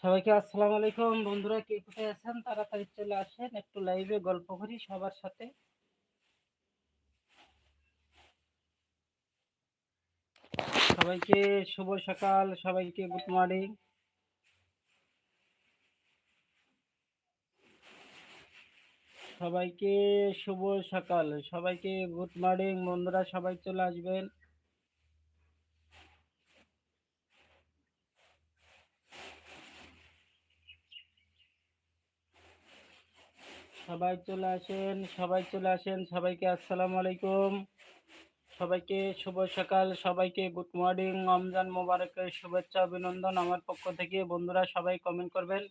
সবাইকে আসসালামু আলাইকুম। বন্ধুরা, কে কোথায় আছেন? তাড়াতাড়ি চলে আসেন, একটু লাইভে গল্প করি সবার সাথে। সবাইকে শুভ সকাল, সবাইকে গুড মর্নিং সবাইকে শুভ সকাল, সবাইকে গুড মর্নিং বন্ধুরা, সবাই চলে আসবেন। সবাই চলে আসেন, সবাই চলে আসেন, সবাইকে আসসালামু আলাইকুম। সবাইকে শুভ সকাল, সবাইকে গুড মর্নিং রমজান মোবারকের শুভেচ্ছা, অভিনন্দন আমার পক্ষ থেকে। বন্ধুরা, সবাই কমেন্ট করবেন।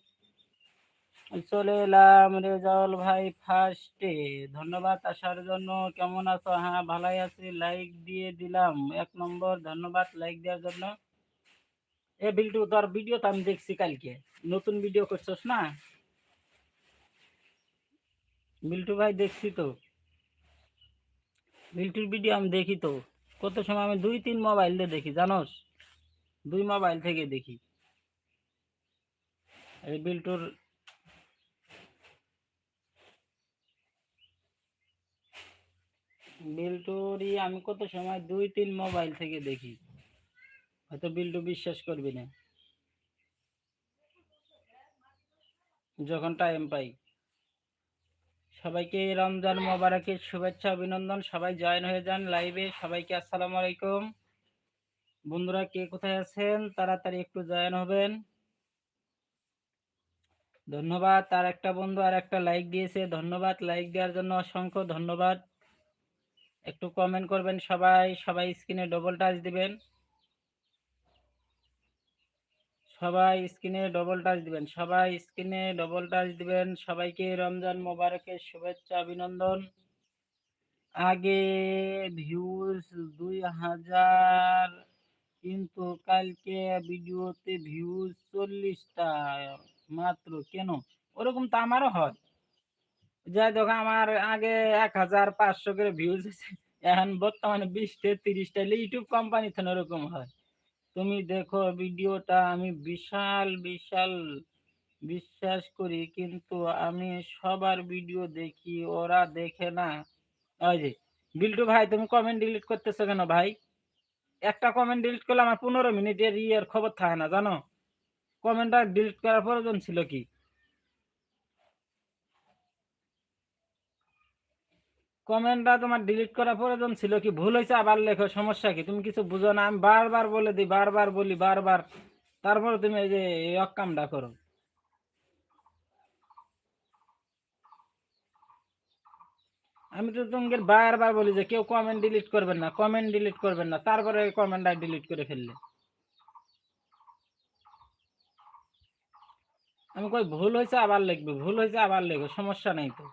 চলে এলাম রেজাউল ভাই ফার্স্টে ধন্যবাদ আসার জন্য। কেমন আছো? হ্যাঁ ভালোই আছি। লাইক দিয়ে দিলাম। এক নম্বর, ধন্যবাদ লাইক দেওয়ার জন্য। এ বিল্টু তোর ভিডিও তো আমি দেখছি কালকে। নতুন ভিডিও করছস না? বিল্টু ভাই দেখছি তো। বিল্টুর ভিডিও আমি দেখি তো। কত সময় আমি দুই তিন মোবাইল দিয়ে দেখি, জানোস? দুই মোবাইল থেকে দেখি। এই বিল্টুর বিল্টুরই আমি কত সময় দুই তিন মোবাইল থেকে দেখি। হয়তো বিল্টু বিশ্বাস করবি না। যখন টাইম পাই। সবাইকে রমজান মোবারকের শুভেচ্ছা, অভিনন্দন। সবাই জয়েন হয়ে যান লাইভে। সবাইকে আসসালামু আলাইকুম। বন্ধুরা, কে কোথায় আছেন? তাড়াতাড়ি একটু জয়েন হবেন। ধন্যবাদ। তার একটা বন্ধু আর একটা লাইক দিয়েছে। ধন্যবাদ। লাইক দেওয়ার জন্য অসংখ্য ধন্যবাদ। একটু কমেন্ট করবেন সবাই। সবাই স্ক্রিনে ডবল টাচ দিবেন। সবাই স্ক্রিনে ডবল টাচ দিবেন। সবাই স্ক্রিনে ডবল টাচ দিবেন। সবাইকে রমজান মোবারকের শুভেচ্ছা, অভিনন্দন। আগে ভিউজ দুই হাজার, কিন্তু কালকে ভিডিওতে ভিউজ চল্লিশটা মাত্র। কেন? ওরকম তো আমারও হয়। যাই দেখো আমার আগে এক হাজার পাঁচশো করে ভিউজ এখন বর্তমানে বিশটা, তিরিশটা ইউটিউব কোম্পানি ওরকম হয়। তুমি দেখো ভিডিওটা, আমি বিশাল বিশাল বিশ্বাস করি, কিন্তু আমি সবার ভিডিও দেখি, ওরা দেখে না। ওই যে, বিল্টু ভাই, তুমি কমেন্ট ডিলিট করতেছো কেন ভাই? একটা কমেন্ট ডিলিট করলে আমার পনেরো মিনিটের ইয়ের খবর থাকে না, জানো? কমেন্টটা ডিলিট করার প্রয়োজন ছিল কি? কমেন্টটা তোমার ডিলিট করার প্রয়োজন ছিল কি? ভুল হয়েছে, আবার লেখো, সমস্যা কি? তুমি কিছু বুঝো না, আমি বারবার বলে দিই, বারবার বলি, বারবার। তারপরে তুমি এই যে অকামটা করো। আমি তো তোমাকে বারবার বলি যে, কেউ কমেন্ট ডিলিট করবেন না কমেন্ট ডিলিট করবেন না, তারপরে কমেন্টটা ডিলিট করে ফেললে। আমি কই, ভুল হয়েছে, আবার লিখবে, ভুল হয়েছে, আবার লিখবে সমস্যা নেই তো।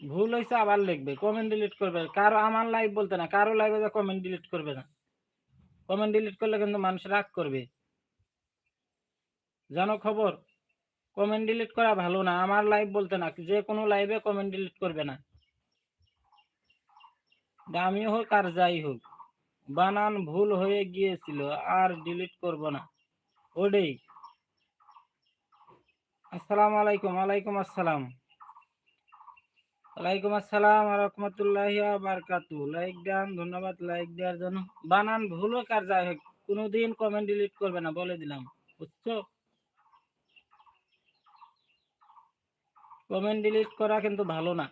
ভুল হয়েছে আবার লিখবে কমেন্ট ডিলিট করবে। কারও, আমার লাইভ বলতে না, কারও লাইভে যে কমেন্ট ডিলিট করবে না। কমেন্ট ডিলিট করলে কিন্তু মানুষ রাগ করবে। জানো খবর? কমেন্ট ডিলিট করা ভালো না, আমার লাইভ বলতে না, যে কোনো লাইভে কমেন্ট ডিলিট করবে না। দামি হোক আর যাই হোক, বানান ভুল হয়ে গিয়েছিল, আর ডিলিট করব না। ওডেই। আসসালামু আলাইকুম, ওয়ালাইকুম আসসালাম। ওয়ালাইকুম আসসালাম রহমতুল্লাহ বারকাতু লাইক দেন, ধন্যবাদ, লাইক দেওয়ার জন্য। বানান ভুল হোক আর যাই হোক, কোনোদিন কমেন্ট ডিলিট করবে না, বলে দিলাম, বুঝছ? কমেন্ট ডিলিট করা কিন্তু ভালো না।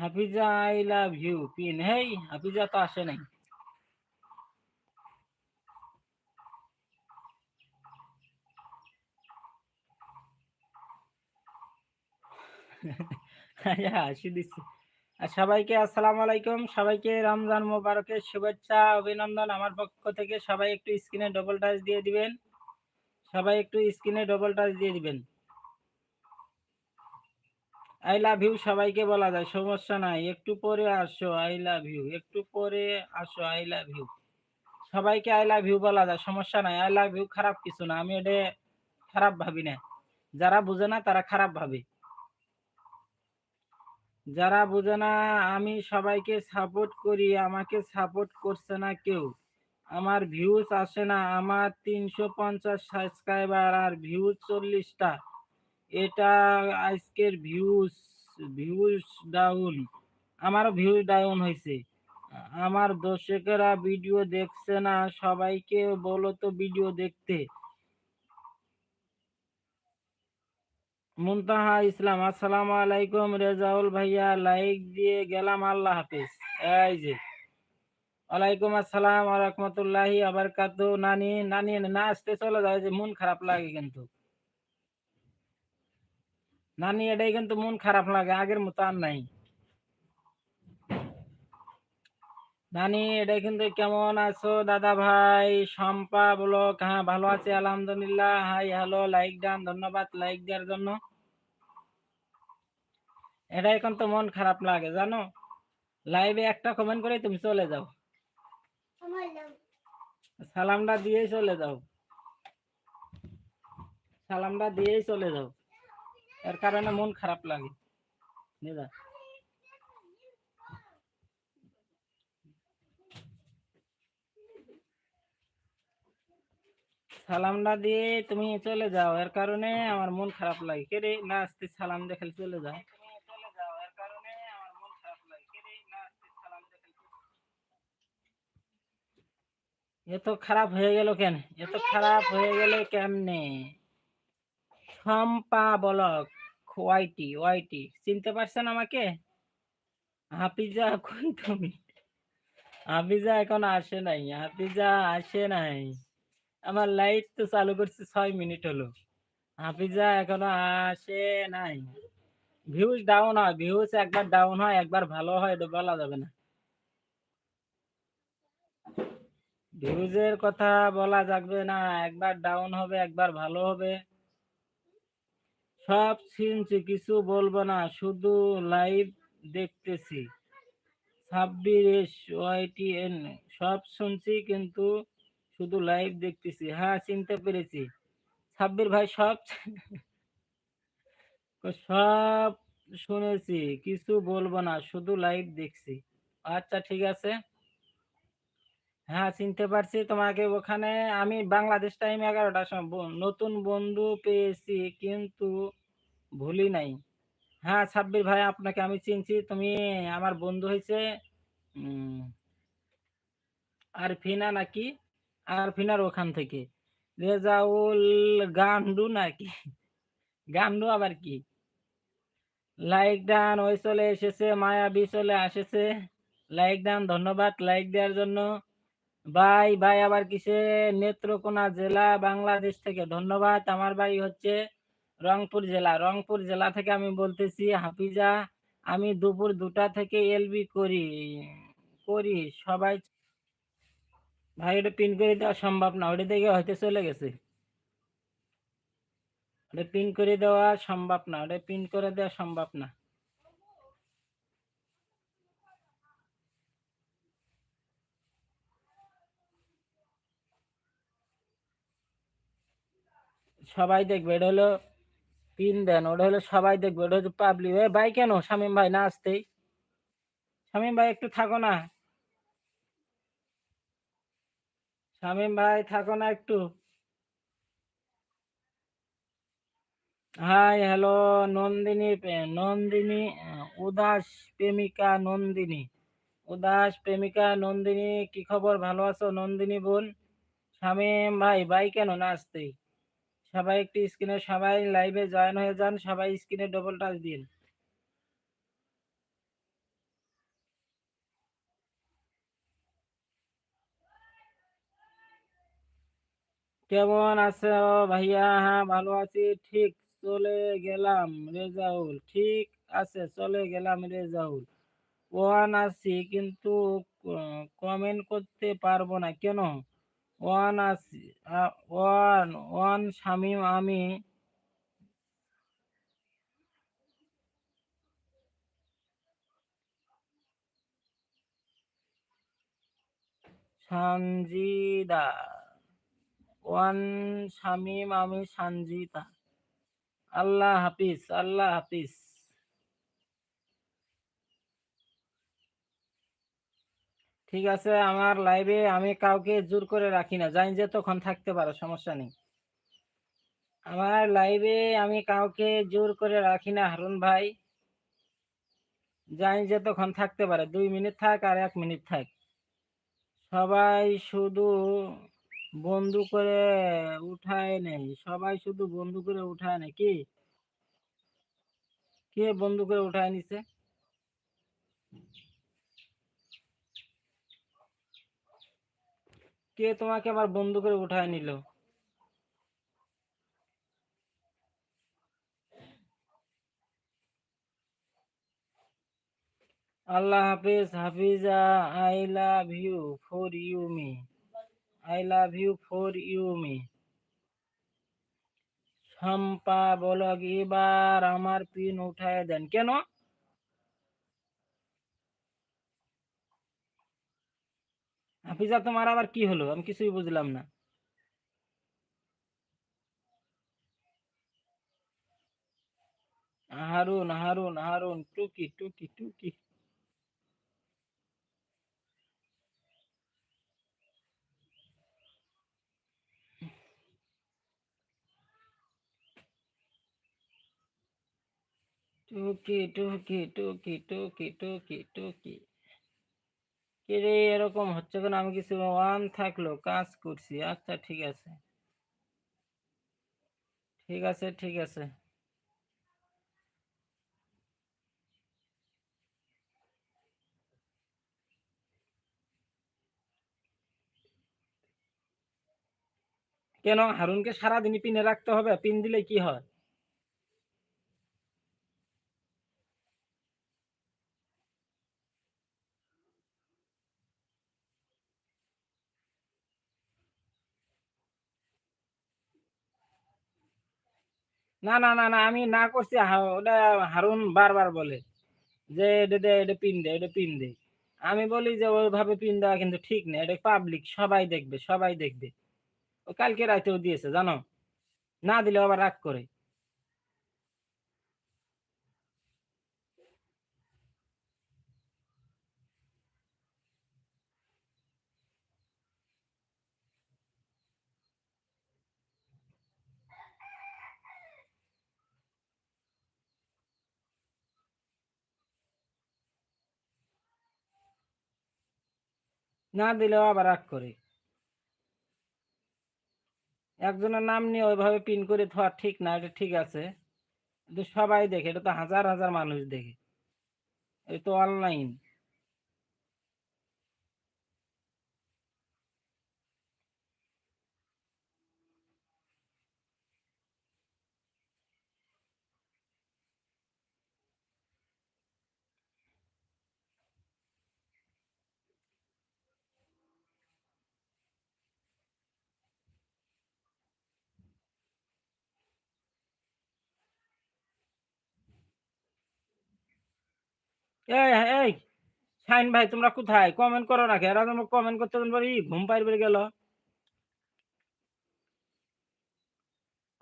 হাফিজা আই লাভ ইউ পিন হেই, হাফিজা তো আসে নাই। হাসি দিচ্ছে। আর সবাইকে আসসালামু আলাইকুম। সবাইকে রমজান মোবারকের শুভেচ্ছা, অভিনন্দন। আমার পক্ষ থেকে সবাই একটু স্ক্রিনে ডবল টাচ দিয়ে দিবেন। সবাই একটু স্ক্রিনে ডবল টাচ দিয়ে দিবেন। আই লাভ ইউ সবাইকে বলা যায়, সমস্যা নাই। একটু পরে আসো আই লাভ ইউ একটু পরে আসো আই লাভ ইউ সবাইকে আই লাভ ইউ বলা যায়, সমস্যা নাই। আই লাভ ইউ খারাপ কিছু না। আমি এটা খারাপ ভাবি না। যারা বুঝে না, তারা খারাপ ভাবে। যারা বোঝে না, আমি সবাইকে সাপোর্ট করি, আমাকে সাপোর্ট করছে না কেউ। আমার ভিউজ আসে না, আমার তিনশো পঞ্চাশ সাবস্ক্রাইবার আর ভিউজ চল্লিশটা। এটা আজকের ভিউজ ভিউজ ডাউন আমারও ভিউজ ডাউন হয়েছে। আমার দর্শকেরা ভিডিও দেখছে না, সবাইকে বলো তো ভিডিও দেখতে। মুনতাহা ইসলাম, আসসালামু আলাইকুম রেজাউল ভাইয়া, লাইক দিয়ে গেলাম, আল্লাহ হাফিজ। এই যে, ওয়ালাইকুম আসসালাম রহমতুল্লাহি আবার কাতু নানি নানি না আসতে চলে যায় যে মন খারাপ লাগে কিন্তু। নানি, এটাই কিন্তু মন খারাপ লাগে, আগের মতো আর নাই। নানি, এটা কিন্তু কেমন আছো দাদা ভাই? শম্পা ব্লক হ্যাঁ ভালো আছে, আলহামদুলিল্লাহ। হাই, হ্যালো, লাইক ডান ধন্যবাদ লাইক দেওয়ার জন্য। এটা এখন তো মন খারাপ লাগে, জানো? লাইভে একটা কমেন্ট করে তুমি চলে যাও। সালামটা দিয়েই চলে যাও। সালামটা দিয়েই চলে যাও। এর কারণে মন খারাপ লাগে। নিদা সালামটা দিয়ে তুমি চলে যাও। এর কারণে আমার মন খারাপ লাগে। কে রে? না আসতে সালাম দেখে চলে যাও। এত খারাপ হয়ে গেল কেন? এত খারাপ হয়ে গেল কেমনে? শম্পা বলক ওয়াইটি ওয়াইটি। চিনতে পারছেন আমাকে? হাফিজা কই তুমি? হাফিজা এখন আসে নাই, হাফিজা আসে নাই। আমার লাইট তো চালু করছে ছয় মিনিট হলো। হাফিজা এখনও আসে নাই। ভিউজ ডাউন হয় ভিউজ একবার ডাউন হয়, একবার ভালো হয়, এটা বলা যাবে না। ভিউজের কথা বলা যাবে না, একবার ডাউন হবে, একবার ভালো হবে। সব শুনছি, কিছু বলব না, শুধু লাইভ দেখতেছি। ছাব্বিশ ওয়াইটিএন সব শুনছি কিন্তু শুধু লাইভ দেখতেছি। হ্যাঁ চিনতে পেরেছি। ছাব্বির ভাই সব সব শুনেছি, কিছু বলব না, শুধু লাইভ দেখছি। আচ্ছা ঠিক আছে। হ্যাঁ চিনতে পারছি তোমাকে ওখানে। আমি বাংলাদেশ টাইম এগারোটার সময় নতুন বন্ধু পেয়েছি, কিন্তু ভুলি নাই। হ্যাঁ সাব্বির ভাই, আপনাকে আমি চিনছি। তুমি আমার বন্ধু হয়েছে আর ফিনা নাকি? আরফিনার ওখান থেকে। রেজাউল গান্ডু নাকি? গান্ডু আবার কি? লাইক ডান, ওই চলে এসেছে, মায়াবী চলে আসেছে। লাইক ডান, ধন্যবাদ, লাইক দেওয়ার জন্য। ভাই ভাই আবার কিসে? নেত্রকোনা জেলা, বাংলাদেশ থেকে। ধন্যবাদ, আমার বাড়ি হচ্ছে রংপুর জেলা। রংপুর জেলা থেকে আমি বলতেছি, হাফিজা, আমি দুপুর দুটা থেকে এলবি করি করি, সবাই ভাই, ওটা পিন করে দেওয়া সম্ভব না, ওটা দেখে হয়তো চলে গেছে। ওটা পিন করে দেওয়া সম্ভব না, ওটা পিন করে দেওয়া সম্ভব না। সবাই দেখবে এটা হলো পিন দেন, ওটা হলো সবাই দেখবে, ওটা হচ্ছে পাবলিক ভাই, কেন? শামিম ভাই না আসতেই। শামিম ভাই, একটু থাকো না। শামিম ভাই, থাকো না একটু। হাই হ্যালো নন্দিনী নন্দিনী উদাস প্রেমিকা নন্দিনী। উদাস প্রেমিকা নন্দিনী, কি খবর? ভালো আছো? নন্দিনী বোন শামিম ভাই ভাই কেন না আসতেই সবাই একটি স্ক্রিনে সবাই লাইভে জয়েন হয়ে যান, সবাই স্ক্রিনে ডবল টাচ দিন। কেমন আছো ভাইয়া? হ্যাঁ ভালো আছি। ঠিক চলে গেলাম রেজাউল। ঠিক আছে, চলে গেলাম রেজাউল। ওয়ান আছি কিন্তু কমেন্ট করতে পারব না। কেন? ওয়ান আছি ওয়ান ওয়ান শামিম আমি সঞ্জিদা ওয়ান শামিম আমি সঞ্জিতা। আল্লাহ হাফিজ আল্লাহ হাফিজ। ঠিক আছে, আমার লাইভে আমি কাউকে জোর করে রাখি না যাই যে তখন থাকতে পারো, সমস্যা নেই। আমার লাইভে আমি কাউকে জোর করে রাখি না, হারুন ভাই। যাই যে তখন থাকতে পারে, দুই মিনিট থাক আর এক মিনিট থাক। সবাই শুধু বন্ধু করে উঠায় নেই। সবাই শুধু বন্ধু করে উঠায় নেই। কি? কে বন্ধু করে উঠায় নিছে? কে তোমাকে আবার বন্ধু করে উঠায় নিল? আল্লাহ হাফিজ, Hafiza I love you for you me. I love you for you me Shampa বলক এবার আমার পিন উঠায় দেন। কেন? হাফিজা তোমার আবার কি হলো? আমি কিছুই বুঝলাম না। হারুন হারুন হারুন, টুকি টুকি টুকি। টুকি টুকি টুকি টুকি টুকি টুকি। কিরে এরকম হচ্ছে কেন? আমি কিছু ওয়ান থাকল, কাজ করছি। আচ্ছা ঠিক আছে। ঠিক আছে ঠিক আছে। কেন? হারুনকে সারাদিনই পিনে রাখতে হবে, পিন দিলে কি হয়? না না না না, আমি না করছি ওটা হারুন বারবার বলে যে এটা দে, এটা পিন দে, এটা পিন দে। আমি বলি যে ওইভাবে পিন দেওয়া কিন্তু ঠিক নেই এটা পাবলিক সবাই দেখবে সবাই দেখবে। ও কালকে রাতেও দিয়েছে, জানো? না দিলে আবার রাগ করে। না দিলেও আবার রাগ করে। একজনের নাম নিয়ে ওইভাবে পিন করে থাকা ঠিক না, এটা ঠিক আছে। কিন্তু সবাই দেখে, এটা তো হাজার হাজার মানুষ দেখে। এটা তো অনলাইন এই এই শাইন ভাই, তোমরা কোথায়? কমেন্ট করো না এরা তোমরা কমেন্ট করতে বলব ই ঘুম পাইবে গেল।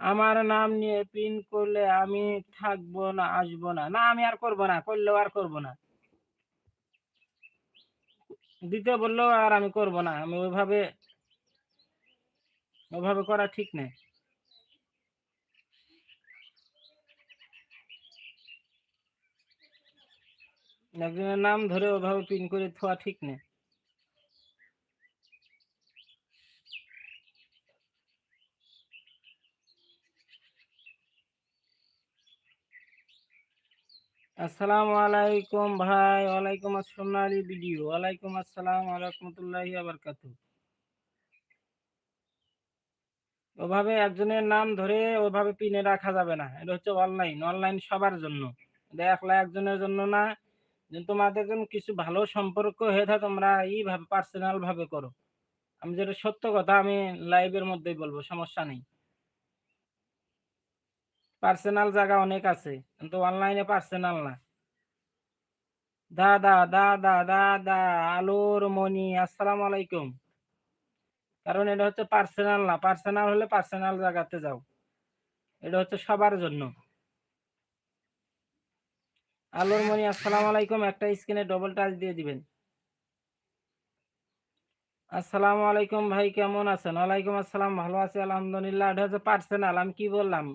আমার নাম নিয়ে পিন করলে আমি থাকব না, আসব না। না, আমি আর করব না, করলেও আর করব না। দিতে বললেও আর আমি করব না। আমি ওইভাবে ওইভাবে করা ঠিক নেই। একজনের নাম ধরে ওভাবে পিন করে থোয়া ঠিক নেই। আসসালামু আলাইকুম ভাই, ওয়ালাইকুম আসসালাম আলী ভিডিও, ওয়ালাইকুম আসসালাম আরহামতুল্লাহি আবরকাতু ওভাবে একজনের নাম ধরে ওভাবে পিনে রাখা যাবে না, এটা হচ্ছে অনলাইন অনলাইন সবার জন্য। একলা একজনের জন্য না তোমাদের জন্য কিছু ভালো সম্পর্ক হয়ে থাকে, তোমরা এইভাবে পার্সোনাল ভাবে করো। আমি যেটা সত্য কথা, আমি লাইভের মধ্যেই বলব, সমস্যা নেই। পার্সোনাল জায়গা অনেক আছে, কিন্তু অনলাইনে পার্সোনাল না। দাদা দাদা দাদা আলোর মনি আসসালামু আলাইকুম। কারণ এটা হচ্ছে পার্সোনাল না পার্সোনাল হলে পার্সোনাল জায়গাতে যাও। এটা হচ্ছে সবার জন্য। আলোর মনি আসসালামু আলাইকুম একটা স্ক্রিনে ডবল টাচ দিয়ে দিবেন আসসালামু আলাইকুম ভাই কেমন আছেন? ওয়ালাইকুম আসসালাম ভালো আছি আলহামদুলিল্লাহ। এটা হচ্ছে পার্সোনাল আমি কি বললাম?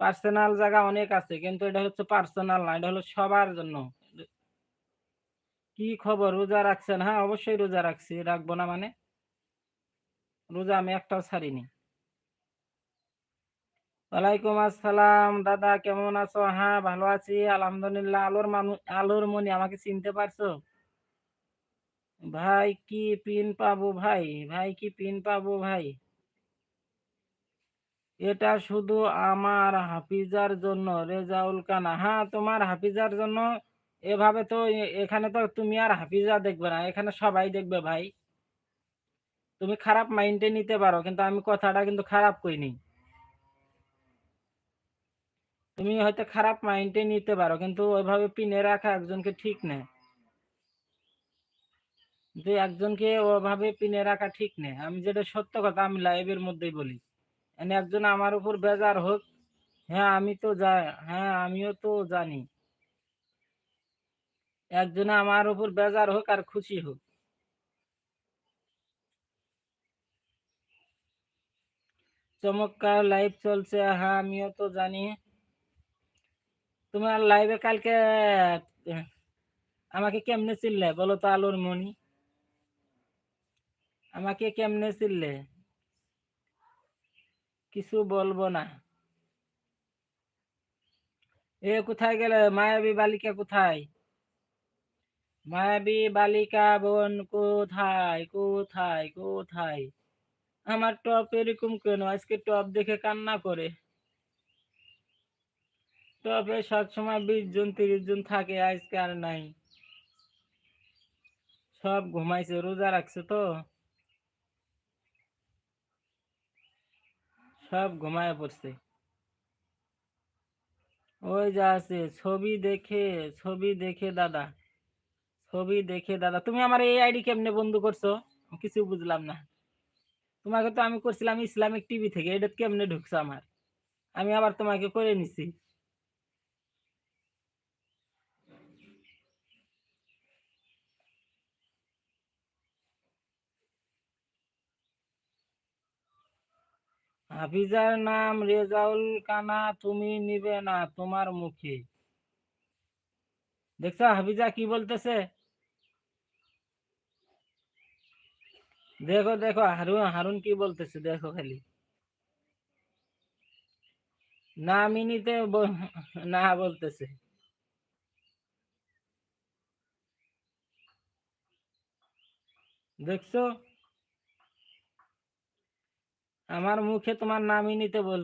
পার্সোনাল জায়গা অনেক আছে কিন্তু এটা হচ্ছে পার্সোনাল না এটা হলো সবার জন্য। কি খবর রোজা রাখছেন? হ্যাঁ, অবশ্যই রোজা রাখছি। রাখব না মানে? রোজা আমি একটাও ছাড়িনি। ওয়ালাইকুম আসসালাম দাদা কেমন আছো? হ্যাঁ, ভালো আছি আলহামদুলিল্লাহ। আলোর মানু আলোর মনি আমাকে চিনতে পারছ? ভাই কি পিন পাবো ভাই? ভাই কি পিন পাবো ভাই? এটা শুধু আমার হাফিজার জন্য রেজাউল কানা। হ্যাঁ, তোমার হাফিজার জন্য এভাবে তো এখানে তো তুমি আর হাফিজা দেখবে না। এখানে সবাই দেখবে ভাই। তুমি খারাপ মাইন্ডে নিতে পারো কিন্তু আমি কথাটা কিন্তু খারাপ কইনি। তুমি হয়তো খারাপ মাইন্ডে নিতে পারো কিন্তু ওইভাবে পিনে রাখা একজনকে ঠিক না। যে একজনকে ওভাবে পিনে রাখা ঠিক না। আমি যেটা সত্য কথা আমি লাইভের মধ্যেই বলি। মানে একজন আমার উপর বেজার হোক, হ্যাঁ, আমি তো যা হ্যাঁ, আমিও তো জানি। একজনে আমার উপর বেজার হোক আর খুশি হোক। চমৎকার লাইভ চলছে। হ্যাঁ, আমিও তো জানি। তোমার লাইভে কালকে আমাকে কেমনে চিনলে বলো তো আলোর মনি? আমাকে কেমনে চিনলে? কিছু বলব না। এ কোথায় গেলে? মায়াবী বালিকা কোথায়? মায়াবী বালিকা বোন কোথায়, কোথায়, কোথায়? আমার টপ এরকম কেন? আজকে টপ দেখে কান্না করে। টপে সবসময় ২০ জন ৩০ জন থাকে আজকে আর নাই। সব ঘুমাইছে রোজা রাখছে তো। সব ঘুমায়ে পড়ছে। ওই যে আছে ছবি দেখে, ছবি দেখে দাদা। ছবি দেখে দাদা। তুমি আমার এই আইডি কেমনে বন্ধ করছ? কিছু বুঝলাম না। তোমাকে তো আমি করছিলাম ইসলামিক টিভি থেকে। এটা কেমনে ঢুকছো আমার? আমি আবার তোমাকে করে নিছি। হাফিজার নাম রেজাউল কানা তুমি নিবে না তোমার মুখে। দেখছ হাফিজা কি বলতেছে? দেখো, দেখো হারুন, হারুন কি বলতেছে দেখো খালি। না মিনিতে না বলতেছে। দেখছ? আমার মুখে তোমার নামই নিতে বল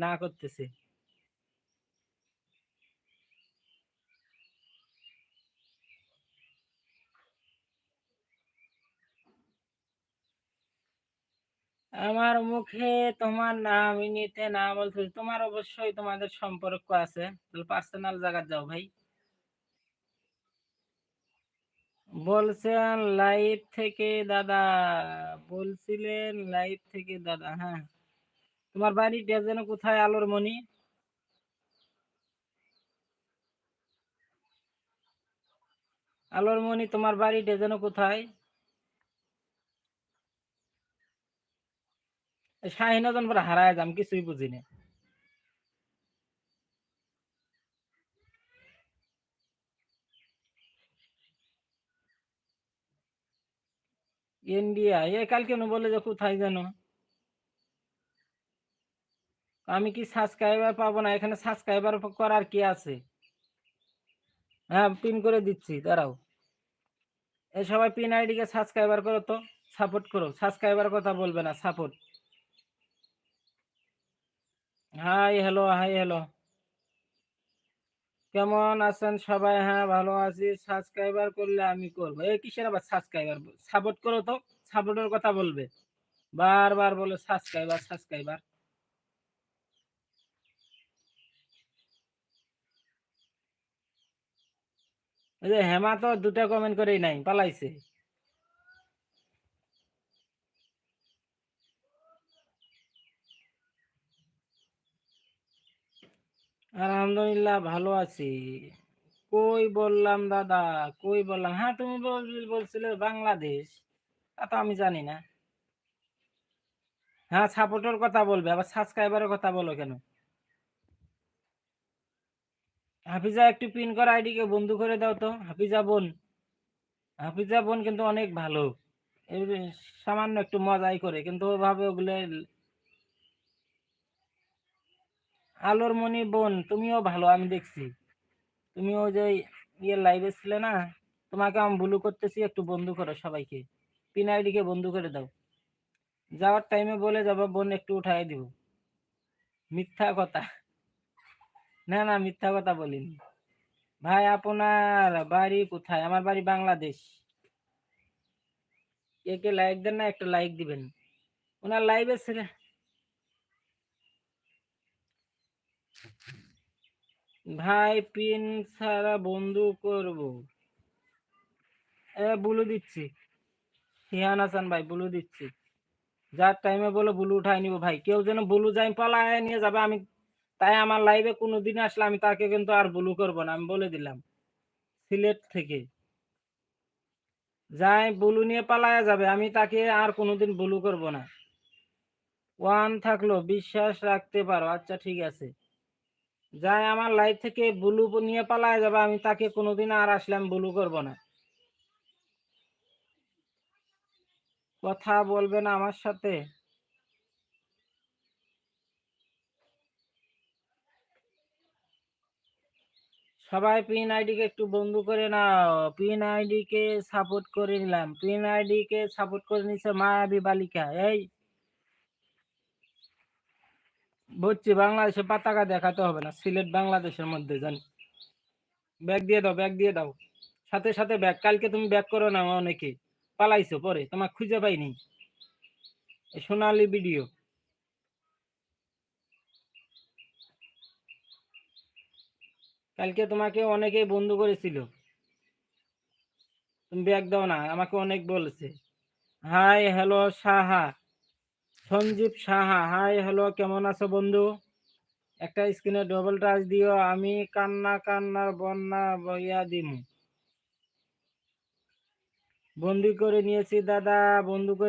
না করতেছে। আমার মুখে তোমার নামই নিতে না বলতেছে। তোমার অবশ্যই তোমাদের সম্পর্ক আছে। তাহলে পার্সোনাল জায়গায় যাও ভাই। বলছেন লাইভ থেকে দাদা, বলছিলেন লাইভ থেকে দাদা, হ্যাঁ। তোমার বাড়িটা যেন কোথায় আলোর মনি? আলোর মনি তোমার বাড়িটা যেন কোথায়? শাহিনগর পরে হারায় যাম কিছুই বুঝি না। ইন্ডিয়া। এ কালকে নু বলে যে কোথায় যেন? আমি কি সাবস্ক্রাইবার পাবো না? এখানে সাবস্ক্রাইবার করার কি আছে? হ্যাঁ, পিন করে দিচ্ছি দাঁড়াও। এই সবাই পিন আইডিকে সাবস্ক্রাইবার করো তো। সাপোর্ট করো। সাবস্ক্রাইবার কথা বলবে না, support. Hi, hello, hi, hello. কেমন আছেন সবাই? হ্যাঁ, ভালো আছি। সাবস্ক্রাইবার করলে আমি করব। এই কিসের আবার সাবস্ক্রাইবার? সাপোর্ট করো তো। সাপোর্টের কথা বলবে। বারবার বলে সাবস্ক্রাইবার, সাবস্ক্রাইবার। হেমা তো দুটা কমেন্ট করেই নাই, পালাইছে। আলহামদুলিল্লাহ ভালো আছি। কই বললাম দাদা, কই বললাম? হ্যাঁ, তুমি বলছিলে বাংলাদেশ। তা তো আমি জানি না হ্যাঁ সাপোর্টের কথা বলবে আবার সাবস্ক্রাইবারের কথা বলো কেন হাফিজা একটু পিন করা আইডিকে বন্ধু করে দাও তো হাফিজা বোন হাফিজা বোন কিন্তু অনেক ভালো সামান্য একটু মজাই করে কিন্তু ওভাবে ওগুলো আলোর মনি বোন, তুমিও ভালো, আমি দেখছি। তুমি ওই যে ইয়ে লাইভে ছিলে না, তোমাকে আমি ব্লু করতেছি, একটু বন্ধু করো সবাইকে। পিন বন্ধু করে দাও। যাওয়ার টাইমে বলে যাব, বোন একটু উঠাই দিব। মিথ্যা কথা। না না, মিথ্যা কথা বলিনি। ভাই, আপনার বাড়ি কোথায়? আমার বাড়ি বাংলাদেশ। কে কে লাইক দেন না, একটা লাইক দিবেন। ওনার লাইভে ছিল ভাই পিন ছাড়া বন্ধু করব। এ, বুলু দিচ্ছি। শিহান হাসান ভাই, বুলু দিচ্ছি। যার টাইমে বলে বুলু উঠাই নিব ভাই। কেউ যেন বুলু যাই পালায় নিয়ে যাবে, আমি তাই আমার লাইভে কোনো দিন আসলে আমি তাকে কিন্তু আর বুলু করব না, আমি বলে দিলাম। সিলেট থেকে। যাই বুলু নিয়ে পালায় যাবে, আমি তাকে আর কোনোদিন বুলু করব না। ওয়ান থাকল, বিশ্বাস রাখতে পারো। আচ্ছা ঠিক আছে। যাই আমার লাইফ থেকে বুলু নিয়ে পালায় যাবে, আমি তাকে কোনোদিন আর আসলে আমি বুলু করব না। কথা বলবে না আমার সাথে। সবাই পিন আইডিকে একটু বন্ধ করে নাও। পিন আইডিকে সাপোর্ট করে নিলাম। পিন আইডিকে সাপোর্ট করে নিছে মায়াবী বালিকা। এই বুঝছি, বাংলাদেশে পতাকা দেখাতে হবে না, সিলেট বাংলাদেশের মধ্যে, জানি। ব্যাগ দিয়ে দাও, ব্যাগ দিয়ে দাও। সাথে সাথে ব্যাগ, কালকে তুমি ব্যাগ করো না অনেকে। পালাইছো পরে তোমার খুঁজে পাইনি। সোনালি ভিডিও। কালকে তোমাকে অনেকেই বন্ধু করেছিল। তুমি ব্যাগ দাও না, আমাকে অনেক বলেছে। Hi, hello, Saha. Sanjib Saha, hi, hello, কেমন আছো বন্ধু? একটা স্ক্রিনে ডবল টাচ দিও, আমি কান্না কান্নার বন্যা বইয়া দিম। বন্দি করে নিয়েছি দাদা, বন্ধু করে